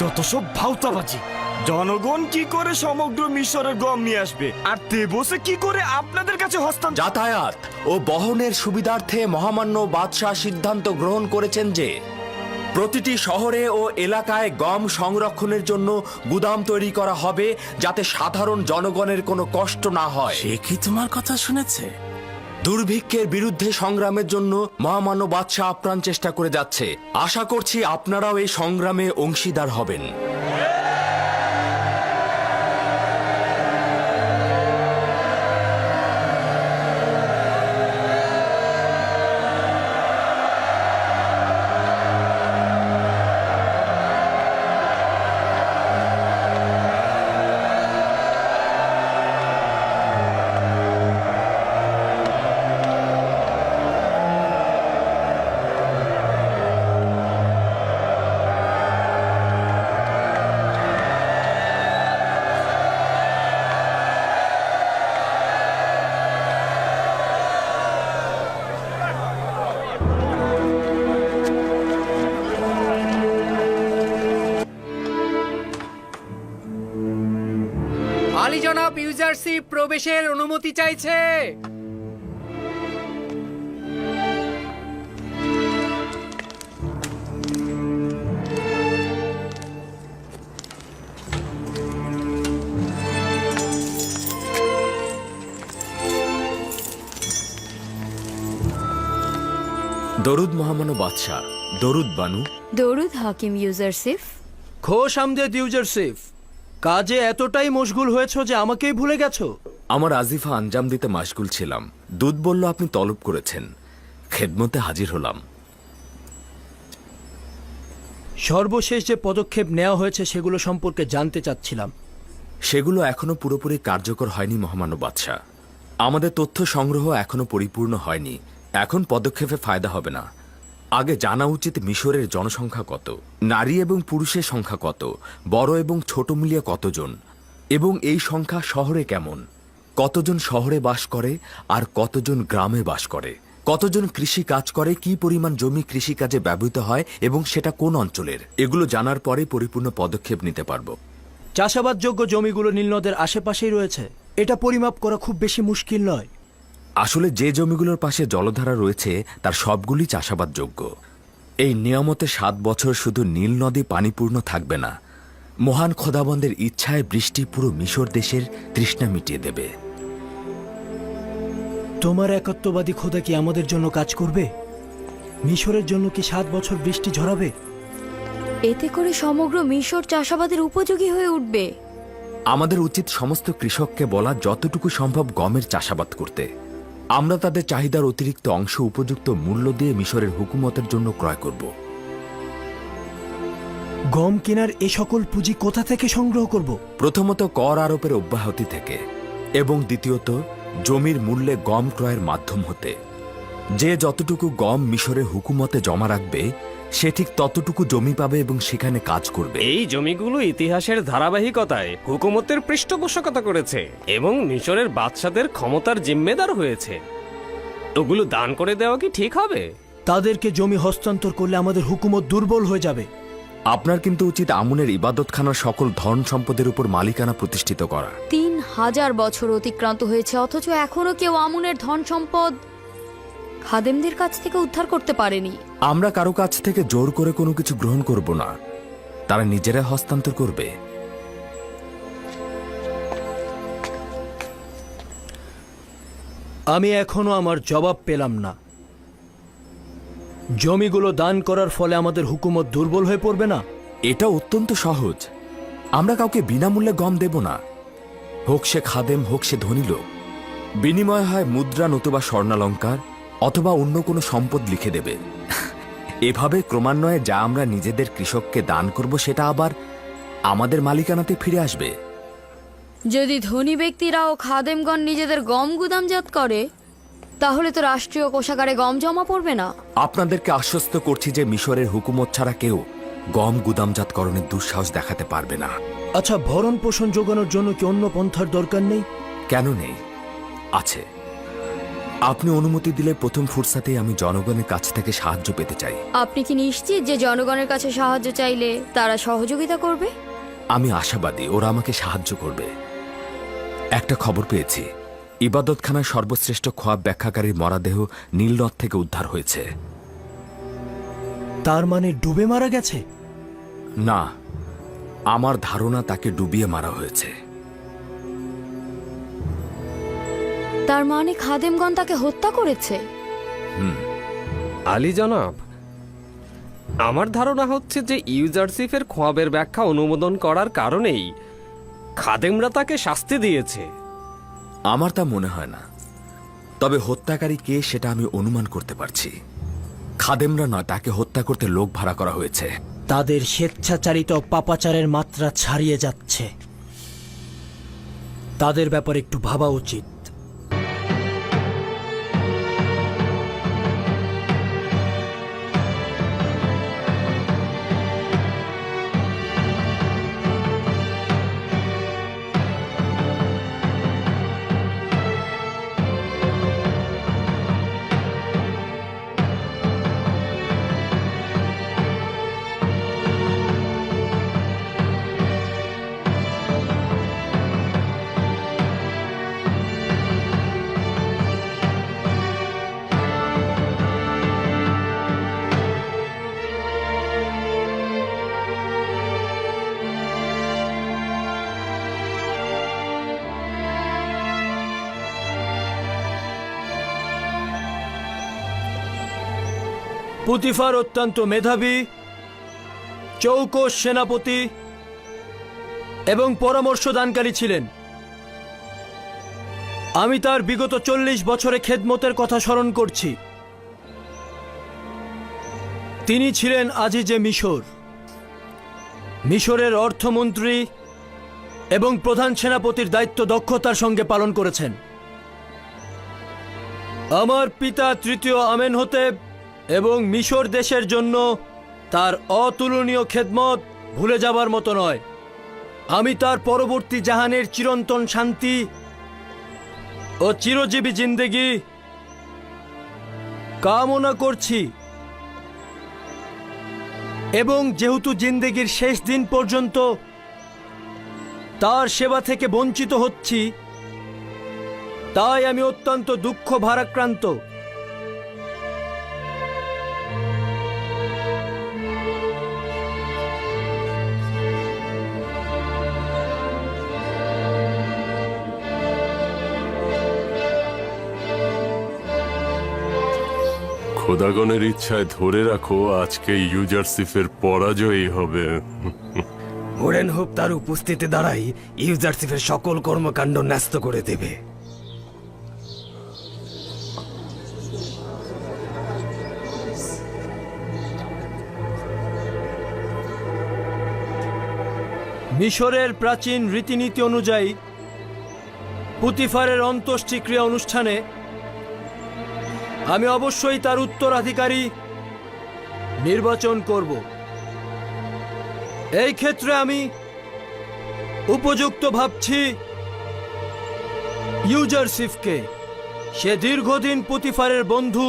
যত সব ভাউতাবাজি জনগণ কি করে সমগ্র মিশরের গম নিয়ে আসবে? আর তেবসে কি করে আপনাদের কাছে হস্তান্তর? যাতায়াত ও বহনের সুবিধার্থে মহামান্য বাদশাহ সিদ্ধান্ত গ্রহণ করেছেন যে প্রতিটি শহরে ও এলাকায় গম সংরক্ষণের জন্য গুদাম তৈরি করা হবে যাতে সাধারণ জনগণের কোনো কষ্ট না হয়। সে কি তোমার কথা শুনেছে? দুর্ভিক্ষের বিরুদ্ধে সংগ্রামের জন্য মহামান্য বাদশাহ আপ্রাণ চেষ্টা করে যাচ্ছে। আশা করছি আপনারাও এই সংগ্রামে অংশীদার হবেন। আলী জনাব ইউজারশিপ প্রবেশের অনুমতি চাইছে। দরুদ মহামান্য বাদশাহ দরুদ বানু। দরুদ হাকিম ইউজারসিফ খোশ আমদেদ ইউজারশিপ কাজে এতটাই মশগুল হয়েছো যে আমাকেই ভুলে গেছো? আমার আজিফা আঞ্জাম দিতে মাশগুল ছিলাম। দুধ বলল আপনি তলব করেছেন। খেদমতে হাজির হলাম। সর্বশেষ যে পদক্ষেপ নেওয়া হয়েছে সেগুলো সম্পর্কে জানতে চাচ্ছিলাম। সেগুলো এখনও পুরোপুরি কার্যকর হয়নি মহামান্য বাদশাহ। আমাদের তথ্য সংগ্রহ এখনও পরিপূর্ণ হয়নি। এখন পদক্ষেপে ফায়দা হবে না। আগে জানা উচিত মিশরের জনসংখ্যা কত, নারী এবং পুরুষের সংখ্যা কত, বড় এবং ছোট মিলিয়ে কতজন, এবং এই সংখ্যা শহরে কেমন, কতজন শহরে বাস করে আর কতজন গ্রামে বাস করে, কতজন কৃষি কাজ করে, কি পরিমাণ জমি কৃষিকাজে ব্যবহৃত হয় এবং সেটা কোন অঞ্চলের, এগুলো জানার পরে পরিপূর্ণ পদক্ষেপ নিতে পারব। চাষাবাদযোগ্য জমিগুলো নীলনদের আশেপাশেই রয়েছে। এটা পরিমাপ করা খুব বেশি মুশকিল নয়। আসলে যে জমিগুলোর পাশে জলধারা রয়েছে তার সবগুলি চাষাবাদযোগ্য। এই নিয়মতে সাত বছর শুধু নীল নদী পানিপূর্ণ থাকবে না মহান খোদাবন্দের ইচ্ছায় বৃষ্টি পুরো মিশর দেশের তৃষ্ণা মিটিয়ে দেবে। তোমার একাত্মবাদী খোদা কি আমাদের জন্য কাজ করবে? মিশরের জন্য কি সাত বছর বৃষ্টি ঝরাবে? এতে করে সমগ্র মিশর চাষাবাদের উপযোগী হয়ে উঠবে। আমাদের উচিত সমস্ত কৃষককে বলা যতটুকু সম্ভব গমের চাষাবাদ করতে। আমরা তাদের চাহিদার অতিরিক্ত অংশ উপযুক্ত মূল্য দিয়ে মিশরের হুকুমতের জন্য ক্রয় করব। গম কেনার এ সকল পুঁজি কোথা থেকে সংগ্রহ করব? প্রথমত কর আরোপের অব্যাহতি থেকে এবং দ্বিতীয়ত জমির মূল্যে গম ক্রয়ের মাধ্যম হতে। যে যতটুকু গম মিশরে হুকুমতে জমা রাখবে সে ঠিক ততটুকু জমি পাবে এবং সেখানে কাজ করবে। এই জমিগুলো ইতিহাসের ধারাবাহিকতায় হুকুমতের পৃষ্ঠপোষকতা করেছে এবং মিশরের বাদশাদের ক্ষমতার জিম্মেদার হয়েছে। ওগুলো দান করে দেওয়া কি ঠিক হবে? তাদেরকে জমি হস্তান্তর করলে আমাদের হুকুমত দুর্বল হয়ে যাবে। আপনার কিন্তু উচিত আমুনের ইবাদতখানার সকল ধন সম্পদের উপর মালিকানা প্রতিষ্ঠিত করা। তিন হাজার বছর অতিক্রান্ত হয়েছে অথচ এখনও কেউ আমুনের ধন সম্পদ খাদেমদের কাছ থেকে উদ্ধার করতে পারেনি। আমরা কারও কাছ থেকে জোর করে কোনো কিছু গ্রহণ করব না। তারা নিজেরা হস্তান্তর করবে। আমি এখনও আমার জবাব পেলাম না। জমিগুলো দান করার ফলে আমাদের হুকুমত দুর্বল হয়ে পড়বে না? এটা অত্যন্ত সহজ। আমরা কাউকে বিনামূল্যে গম দেব না। হোক সে খাদেম হোক সে ধনী লোক। বিনিময় হয় মুদ্রা নতুবা স্বর্ণালঙ্কার অথবা অন্য কোনো সম্পদ লিখে দেবে। এভাবে ক্রমান্বয়ে যা আমরা নিজেদের কৃষককে দান করব সেটা আবার আমাদের মালিকানাতে ফিরে আসবে। যদি ধনী ব্যক্তিরা ও খাদেমগণ নিজেদের গম গুদামজাত করে তাহলে তো রাষ্ট্রীয় কোষাগারে গম জমা পড়বে না। আপনাদেরকে আশ্বস্ত করছি যে মিশরের হুকুমত ছাড়া কেউ গম গুদামজাতকরণের দুঃসাহস দেখাতে পারবে না। আচ্ছা ভরণ পোষণ যোগানোর জন্য কি অন্য পন্থার দরকার নেই? কেন নেই? আছে। আপনি অনুমতি দিলে প্রথম ফুরসাতে আমি জনগণের কাছ থেকে সাহায্য পেতে চাই। আপনি কি নিশ্চিত যে জনগণের কাছে সাহায্য চাইলে তারা সহযোগিতা করবে? আমি আশাবাদী ওরা আমাকে সাহায্য করবে। একটা খবর পেয়েছি। ইবাদতখানার সর্বশ্রেষ্ঠ খোয়াব ব্যাখ্যাকারীর মরাদেহ নীলনদ থেকে উদ্ধার হয়েছে। তার মানে ডুবে মারা গেছে? না আমার ধারণা তাকে ডুবিয়ে মারা হয়েছে। তার মানে খাদেমগণ তাকে হত্যা করেছে? আলী জনাব আমার ধারণা হচ্ছে যে ইউজারসিফের খোয়াবের ব্যাখ্যা অনুমোদন করার কারণেই খাদেমরা তাকে শাস্তি দিয়েছে। আমার তা মনে হয় না। তবে হত্যাকারী কে সেটা আমি অনুমান করতে পারছি। খাদেমরা নয় তাকে হত্যা করতে লোক ভাড়া করা হয়েছে। তাদের স্বেচ্ছাচারিত পাপাচারের মাত্রা ছাড়িয়ে যাচ্ছে। তাদের ব্যাপারে একটু ভাবা উচিত। পুতিফার অত্যন্ত মেধাবী চৌকস সেনাপতি এবং পরামর্শদানকারী ছিলেন। আমি তার বিগত চল্লিশ বছরে খেদমতের কথা স্মরণ করছি। তিনি ছিলেন আজিজে মিশর। মিশরের অর্থমন্ত্রী এবং প্রধান সেনাপতির দায়িত্ব দক্ষতার সঙ্গে পালন করেছেন। আমার পিতা তৃতীয় আমেন হতে এবং মিশর দেশের জন্য তার অতুলনীয় খেদমত ভুলে যাবার মতো নয়। আমি তার পরবর্তী জাহানের চিরন্তন শান্তি ও চিরজীবী জিন্দেগি কামনা করছি। এবং যেহেতু জিন্দেগির শেষ দিন পর্যন্ত তার সেবা থেকে বঞ্চিত হচ্ছি, তাই আমি অত্যন্ত দুঃখ ভারাক্রান্ত। খোদাগণের ইচ্ছায় ধরে রাখো, আজকে ইউজারসিফের পরাজয়ই হবে। হোরেন হোপ তার উপস্থিতি দ্বারাই ইউজারসিফের সকল কর্মকাণ্ড ন্যস্ত করে দেবে। মিশরের প্রাচীন রীতিনীতি অনুযায়ী পুতিফারের অন্ত্যেষ্টিক্রিয়া অনুষ্ঠানে আমি অবশ্যই তার উত্তরাধিকারী নির্বাচন করব। এই ক্ষেত্রে আমি উপযুক্ত ভাবছি ইউজারসিফকে সে দীর্ঘদিন পুতিফারের বন্ধু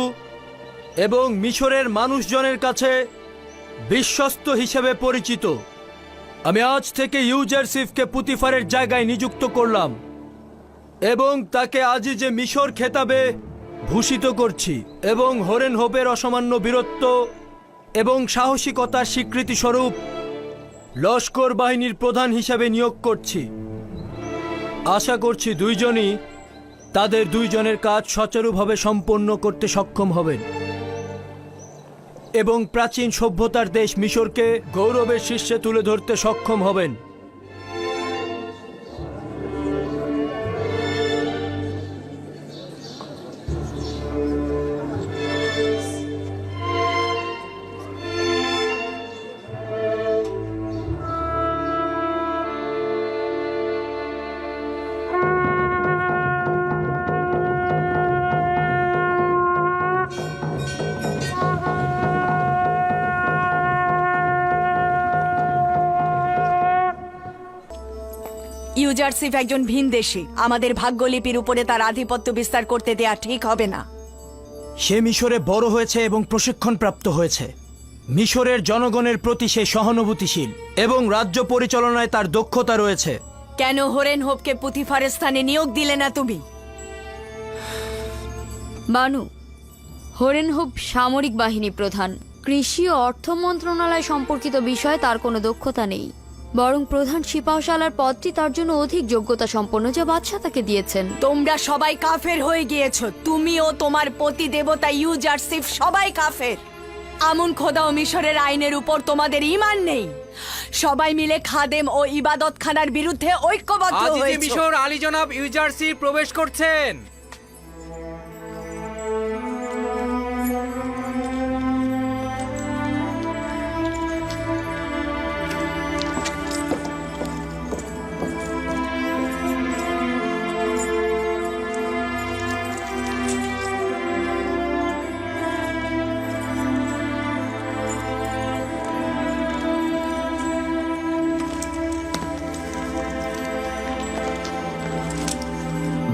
এবং মিশরের মানুষজনের কাছে বিশ্বস্ত হিসেবে পরিচিত। আমি আজ থেকে ইউজারসিফকে পুতিফারের জায়গায় নিযুক্ত করলাম এবং তাকে আজই যে মিশর খেতাবে ভূষিত করছি এবং হরেন হোপের অসামান্য বীরত্ব এবং সাহসিকতার স্বীকৃতি স্বরূপ লস্কর বাহিনীর প্রধান হিসাবে নিয়োগ করছি। আশা করছি দুইজনই তাদের দুইজনের কাজ সচারুভাবে সম্পন্ন করতে সক্ষম হবেন। এবং প্রাচীন সভ্যতার দেশ মিশরকে গৌরবের শীর্ষে তুলে ধরতে সক্ষম হবেন। ইউজারসিফ একজন ভিনদেশী। আমাদের ভাগ্যলিপির উপরে তার আধিপত্য বিস্তার করতে দেয়া ঠিক হবে না। সে মিশরে বড় হয়েছে এবং প্রশিক্ষণ প্রাপ্ত হয়েছে। মিশরের জনগণের প্রতি সে সহানুভূতিশীল এবং রাজ্য পরিচালনায় তার দক্ষতা রয়েছে। কেন হরেন হোপকে পুথিফারের স্থানে নিয়োগ দিলে না তুমি? বানু হরেনহোপ সামরিক বাহিনী প্রধান। কৃষি ও অর্থ মন্ত্রণালয় সম্পর্কিত বিষয়ে তার কোনো দক্ষতা নেই। বরং প্রধান সিপাহশালার পদটি তার জন্য অধিক যোগ্যতা সম্পন্ন যা বাদশাহ তাকে দিয়েছেন। তোমরা সবাই কাফের হয়ে গিয়েছো। তুমি ও তোমার পতি দেবতা ইউজারসিফ সবাই কাফের। আমুন খোদা ও মিশরের আইনের উপর তোমাদের ইমান নেই। সবাই মিলে খাদেম ও ইবাদত খানার বিরুদ্ধে ঐক্যবদ্ধ হয়েছে। মিশর আলী জনাব ইউজারসি প্রবেশ করছেন।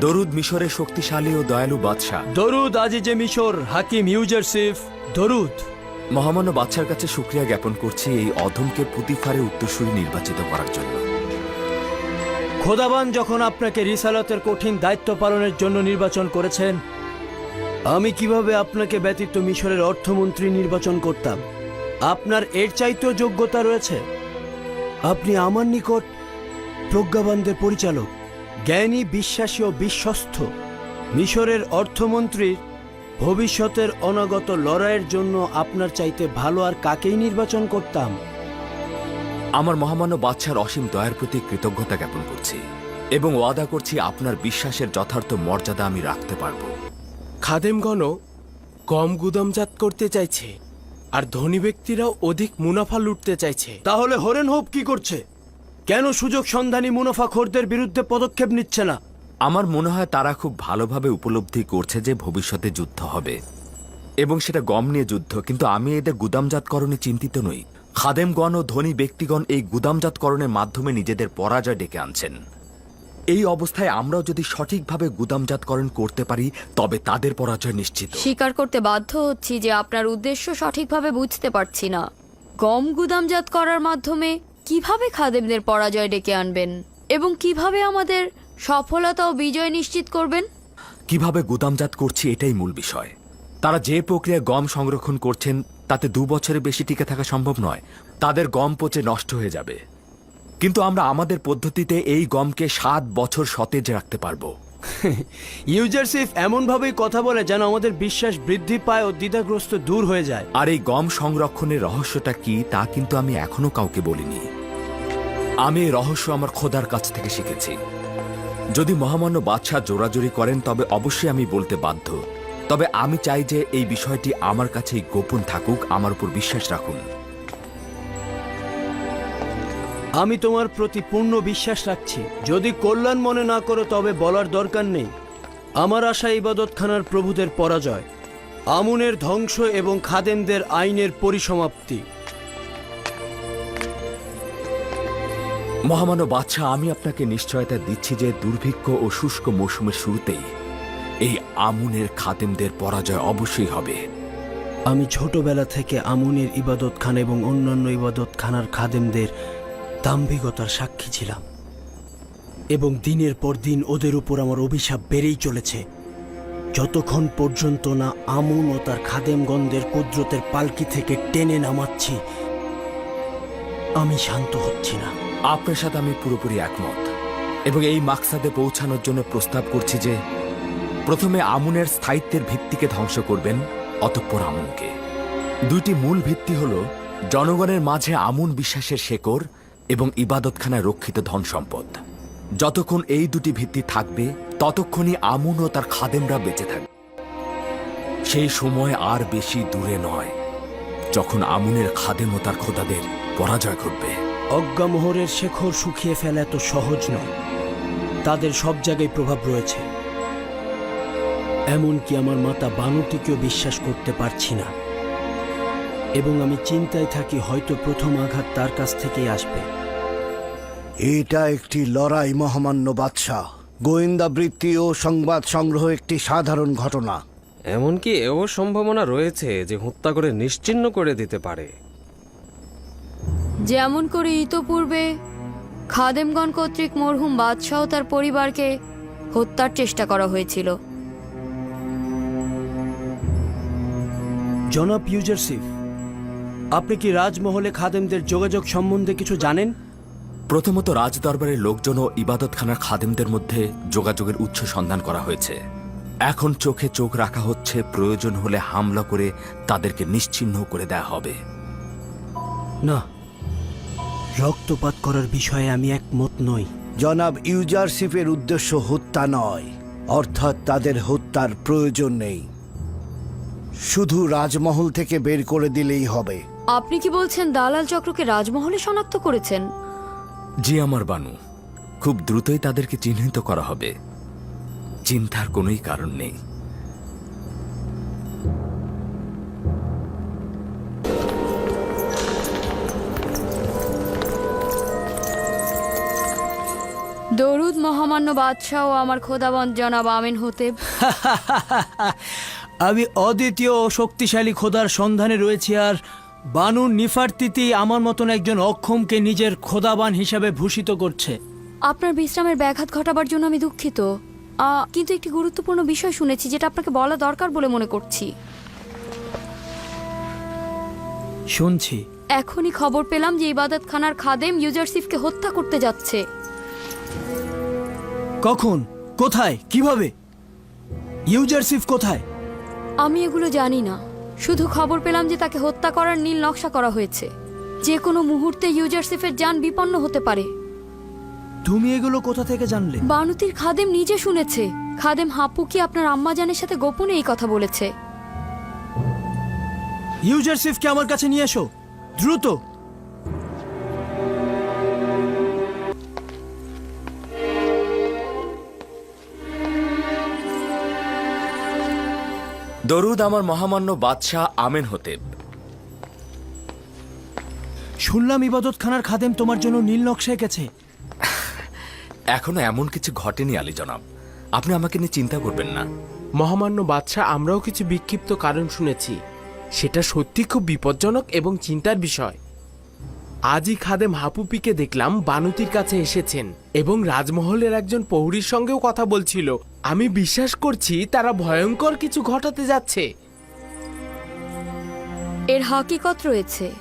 দরুদ মিশরের শক্তিশালী ও দয়ালু বাদশাহ। দরুদ আজিজে মিশর হাকিম ইউজারসিফ দরুদ। মহামান্য বাদশার কাছে শুক্রিয়া জ্ঞাপন করছি এই অধমকে পুতিফারে উত্তরসূরি নির্বাচিত করার জন্য। খোদাবান যখন আপনাকে রিসালাতের কঠিন দায়িত্ব পালনের জন্য নির্বাচন করেছেন আমি কীভাবে আপনাকে ব্যতীত মিশরের অর্থমন্ত্রী নির্বাচন করতাম? আপনার এর চাইতেও যোগ্যতা রয়েছে। আপনি আমার নিকট প্রজ্ঞাবানদের পরিচালক। জ্ঞানী বিশ্বাসী ও বিশ্বস্ত। মিশরের অর্থমন্ত্রীর ভবিষ্যতের অনাগত লড়াইয়ের জন্য আপনার চাইতে ভালো আর কাকেই নির্বাচন করতাম? আমার মহামান্য বাদশার অসীম দয়ার প্রতি কৃতজ্ঞতা জ্ঞাপন করছি এবং ওয়াদা করছি আপনার বিশ্বাসের যথার্থ মর্যাদা আমি রাখতে পারব। খাদেমগণও কম গুদামজাত করতে চাইছে আর ধনী ব্যক্তিরাও অধিক মুনাফা লুটতে চাইছে। তাহলে হরেন হোপ কি করছে? কেন সুযোগ সন্ধানী মুনাফাখোরদের বিরুদ্ধে পদক্ষেপ নিচ্ছে না? আমার মনে হয় তারা খুব ভালোভাবে উপলব্ধি করছে যে ভবিষ্যতে যুদ্ধ হবে। এবং সেটা গম নিয়ে যুদ্ধ কিন্তু আমি এদের গুদামজাতকরণে চিন্তিত নই। খাদেমগণ ও ধনী ব্যক্তিগণ এই গুদামজাতকরণের মাধ্যমে নিজেদের পরাজয় ডেকে আনছেন। এই অবস্থায় আমরাও যদি সঠিকভাবে গুদামজাতকরণ করতে পারি তবে তাদের পরাজয় নিশ্চিত। স্বীকার করতে বাধ্য হচ্ছি যে আপনার উদ্দেশ্য সঠিকভাবে বুঝতে পারছি না। গম গুদামজাত করার মাধ্যমে কীভাবে খাদেমদের পরাজয় ডেকে আনবেন? এবং কীভাবে আমাদের সফলতা ও বিজয় নিশ্চিত করবেন? কীভাবে গুদামজাত করছি এটাই মূল বিষয়। তারা যে প্রক্রিয়ায় গম সংরক্ষণ করছেন, তাতে দু বছরের বেশি টিকে থাকা সম্ভব নয়। তাদের গম পচে নষ্ট হয়ে যাবে। কিন্তু আমরা আমাদের পদ্ধতিতে এই গমকে সাত বছর সতেজ রাখতে পারব। ইউজারসিফ এমনভাবেই কথা বলে যেন আমাদের বিশ্বাস বৃদ্ধি পায় ও দ্বিধাগ্রস্ত দূর হয়ে যায়। আর এই গম সংরক্ষণের রহস্যটা কি, তা কিন্তু আমি এখনও কাউকে বলিনি। আমি রহস্য আমার খোদার কাছ থেকে শিখেছি। যদি মহামান্য বাদশাহ জোরাজোরি করেন, তবে অবশ্যই আমি বলতে বাধ্য। তবে আমি চাই যে এই বিষয়টি আমার কাছেই গোপন থাকুক, আমার উপর বিশ্বাস রাখুন। আমি তোমার প্রতি পূর্ণ বিশ্বাস রাখছি। যদি কল্যাণ মনে না করো তবে বলার দরকার নেই। আমার আশা ইবাদতখানার প্রভুদের পরাজয় আমুনের ধ্বংস এবং খাদেমদের আইনের পরিসমাপ্তি। মহামান্য বাদশাহ আমি আপনাকে নিশ্চয়তা দিচ্ছি যে দুর্ভিক্ষ ও শুষ্ক মৌসুমের শুরুতেই এই আমুনের খাদেমদের পরাজয় অবশ্যই হবে। আমি ছোটবেলা থেকে আমুনের ইবাদত খান এবং অন্যান্য ইবাদত খানার খাদেমদের দাম্ভিকতার সাক্ষী ছিলাম। এবং দিনের পর দিন ওদের উপর আমার অভিশাপ বেড়েই চলেছে। যতক্ষণ পর্যন্ত না আমুন ও তার খাদেমগণদের কুদরতের পালকি থেকে টেনে নামাচ্ছি, আমি শান্ত হচ্ছি না। আপনার সাথে আমি পুরোপুরি একমত। এবং এই মাকসাদে পৌঁছানোর জন্য প্রস্তাব করছি যে, প্রথমে আমুনের স্থায়িত্বের ভিত্তিকে ধ্বংস করবেন, অতঃপর আমুনকে। দুইটি মূল ভিত্তি হল, জনগণের মাঝে আমুন বিশ্বাসের শেকড় এবং ইবাদতখানায় রক্ষিত ধন সম্পদ যতক্ষণ এই দুটি ভিত্তি থাকবে, ততক্ষণই আমুন ও তার খাদেমরা বেঁচে থাকবে। সেই সময় আর বেশি দূরে নয়, যখন আমুনের খাদেম ও তার খোদাদের পরাজয় ঘটবে। অজ্ঞামোহরের শেখর শুকিয়ে ফেলা এত সহজ নয়। তাদের সব জায়গায় প্রভাব রয়েছে। এমনকি আমার মাতা বানুটিকেও বিশ্বাস করতে পারছি না। এবং আমি চিন্তায় থাকি হয়তো প্রথম আঘাত তার কাছ থেকেই আসবে। এটা একটি লড়াই মহামান্য বাদশাহ। গোয়েন্দা বৃত্তি ও সংবাদ সংগ্রহ একটি সাধারণ ঘটনা। এমনকি এও সম্ভাবনা রয়েছে যে হত্যা করে নিশ্চিহ্ন করে দিতে পারে। যেমন করে ইতোপূর্বে খাদেমগণ কর্তৃক মরহুম বাদশাহ তার পরিবারকে হত্যার চেষ্টা করা হয়েছিল। জনাব ইউজারসিফ আপনি কি রাজমহলে খাদেমদের যোগাযোগ সম্বন্ধে কিছু জানেন? প্রথমত রাজদরবারের লোকজন ও ইবাদতখানার খাদেমদের মধ্যে যোগাযোগের উৎস সন্ধান করা হয়েছে। এখন চোখে চোখ রাখা হচ্ছে প্রয়োজন হলে হামলা করে তাদেরকে নিশ্চিহ্ন করে দেয়া হবে। না রক্তপাত করার বিষয়ে আমি একমত নই। জনাব ইউজারশিপের উদ্দেশ্য হত্যা নয় অর্থাৎ তাদের হত্যার প্রয়োজন নেই। শুধু রাজমহল থেকে বের করে দিলেই হবে। আপনি কি বলছেন দালাল চক্রকে রাজমহলে শনাক্ত করেছেন? জি আমার বানু খুব দ্রুতই তাদেরকে চিহ্নিত করা হবে। চিন্তার কোনোই কারণ নেই। দরুদ মহামান্য বাদশাহ ও আমার খোদাবন্ত জনাব আমিন হতে আমি অদ্বিতীয় ও শক্তিশালী খোদার সন্ধানে রয়েছি আর বানুর নিফারতিতি আমার মতন একজন অক্ষমকে নিজের খোদাবান হিসাবে ভূষিত করছে। আপনার বিশ্রামের ব্যাঘাত ঘটাবার জন্য আমি দুঃখিত। কিন্তু একটি গুরুত্বপূর্ণ বিষয় শুনেছি যেটা আপনাকে বলা দরকার বলে মনে করছি। শুনছি। এখনই খবর পেলাম যে ইবাদত খানার খাদেম ইউজারসিফকে হত্যা করতে যাচ্ছে। কখন? কোথায়? কীভাবে? ইউজারসিফ কোথায়? আমি এগুলো জানি না। শুধু খবর পেলাম যে তাকে হত্যা করার নীল নকশা করা হয়েছে। যে কোনো মুহূর্তে ইউজারসিফের যান বিপন্ন হতে পারে। তুমি এগুলো কোথা থেকে জানলে? বানুতির খাদেম নিজে শুনেছে। খাদেম হাপু কি আপনার আম্মাজানের সাথে গোপনে এই কথা বলেছে? ইউজারসিফকে আমার কাছে নিয়ে এসো। দ্রুত! দরুদ আমার মহামান্য বাদশাহ আমেন হতেব শুনলাম ইবাদত খানার খাদেম তোমার জন্য নীল নকশা এঁকেছে। এখনও এমন কিছু ঘটেনি আলী জনাব। আপনি আমাকে নিয়ে চিন্তা করবেন না। মহামান্য বাদশাহ আমরাও কিছু বিক্ষিপ্ত কারণ শুনেছি। সেটা সত্যি খুব বিপজ্জনক এবং চিন্তার বিষয়। আজই খাদেম হাপুপিকে দেখলাম বানুতির কাছে এসেছেন এবং রাজমহলের একজন পৌরীর সঙ্গেও কথা বলছিল। আমি বিশ্বাস করছি তারা ভয়ঙ্কর কিছু ঘটাতে যাচ্ছে। এর হাকিকত রয়েছে।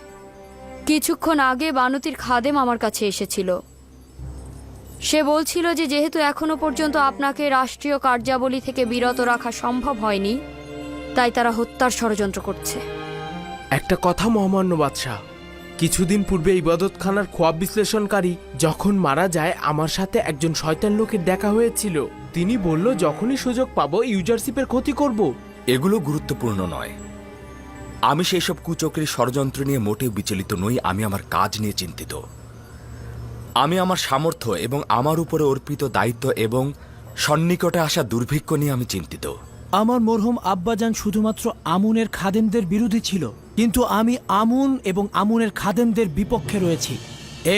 কিছুক্ষণ আগে বানতির খাদেম আমার কাছে এসেছিল। সে বলছিল যে যেহেতু এখনও পর্যন্ত আপনাকে রাষ্ট্রীয় কার্যাবলী থেকে বিরত রাখা সম্ভব হয়নি তাই তারা হত্যার ষড়যন্ত্র করছে। একটা কথা মহামান্য বাদশাহ কিছুদিন পূর্বে ইবাদতখানার খোয়াব বিশ্লেষণকারী যখন মারা যায়, আমার সাথে একজন শয়তান লোকের দেখা হয়েছিল। তিনি বলল, যখনই সুযোগ পাবো, ইউজারশিপের ক্ষতি করব। এগুলো গুরুত্বপূর্ণ নয়। আমি সেই সব কুচক্রী ষড়যন্ত্র নিয়ে মোটেও বিচলিত নই, আমি আমার কাজ নিয়ে চিন্তিত। আমি আমার সামর্থ্য এবং আমার উপরে অর্পিত দায়িত্ব এবং সন্নিকটে আসা দুর্ভিক্ষ নিয়ে আমি চিন্তিত। আমার মরহুম আব্বাজান শুধুমাত্র আমুনের খাদেমদের বিরোধী ছিল, কিন্তু আমি আমুন এবং আমুনের খাদেমদের বিপক্ষে রয়েছি।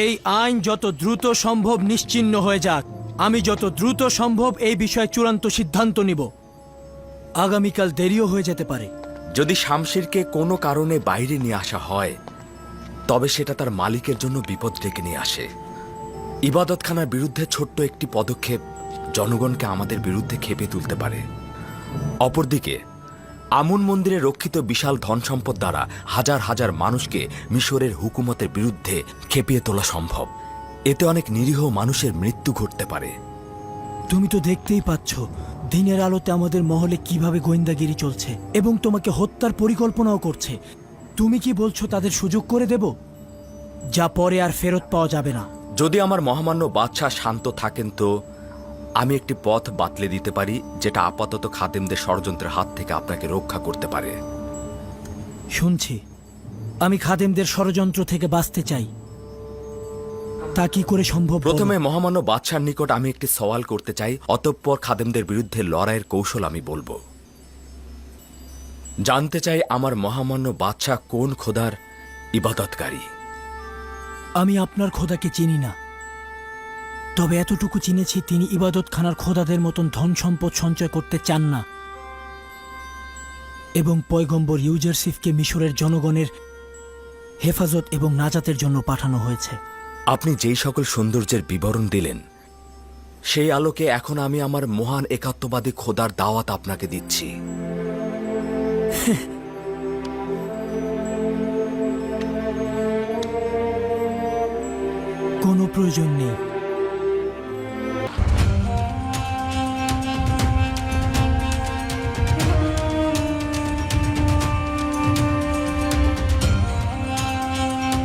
এই আইন যত দ্রুত সম্ভব নিশ্চিহ্ন হয়ে যাক। আমি যত দ্রুত সম্ভব এই বিষয়ে চূড়ান্ত সিদ্ধান্ত নিব। আগামীকাল দেরিও হয়ে যেতে পারে। যদি শামশিরকে কোনো কারণে বাইরে নিয়ে আসা হয়, তবে সেটা তার মালিকের জন্য বিপদ ডেকে নিয়ে আসে। ইবাদতখানার বিরুদ্ধে ছোট্ট একটি পদক্ষেপ জনগণকে আমাদের বিরুদ্ধে খেপে তুলতে পারে। অপরদিকে আমুন মন্দিরে রক্ষিত বিশাল ধন সম্পদ দ্বারা হাজার হাজার মানুষকে মিশরের হুকুমতের বিরুদ্ধে খেপিয়ে তোলা সম্ভব। এতে অনেক নিরীহ মানুষের মৃত্যু ঘটতে পারে। তুমি তো দেখতেই পাচ্ছ দিনের আলোতে আমাদের মহলে কীভাবে গোয়েন্দাগিরি চলছে এবং তোমাকে হত্যার পরিকল্পনাও করছে। তুমি কি বলছো তাদের সুযোগ করে দেব? যা পরে আর ফেরত পাওয়া যাবে না। যদি আমার মহামান্য বাদশাহ শান্ত থাকেন তো? আমি একটি পথ বাতলে দিতে পারি যেটা আপাতত খাদেমদের ষড়যন্ত্রের হাত থেকে আপনাকে রক্ষা করতে পারে। শুনছি। আমি খাদেমদের ষড়যন্ত্র থেকে বাঁচতে চাই। তা কি করে সম্ভব প্রথমে মহামান্য বাদশার নিকট আমি একটি সওয়াল করতে চাই অতঃপর খাদেমদের বিরুদ্ধে লড়াইয়ের কৌশল আমি বলব। জানতে চাই আমার মহামান্য বাদশাহ কোন খোদার ইবাদতকারী। আমি আপনার খোদাকে চিনি না। তবে এতটুকু চিনেছি তিনি ইবাদতখানার খোদাদের মতন ধন সম্পদ সঞ্চয় করতে চান না। এবং পয়গম্বর ইউজারসিফকে মিশরের জনগণের হেফাজত এবং নাজাতের জন্য পাঠানো হয়েছে। আপনি যেই সকল সৌন্দর্যের বিবরণ দিলেন সেই আলোকে এখন আমি আমার মহান একাত্মবাদী খোদার দাওয়াত আপনাকে দিচ্ছি। কোনো প্রয়োজন নেই।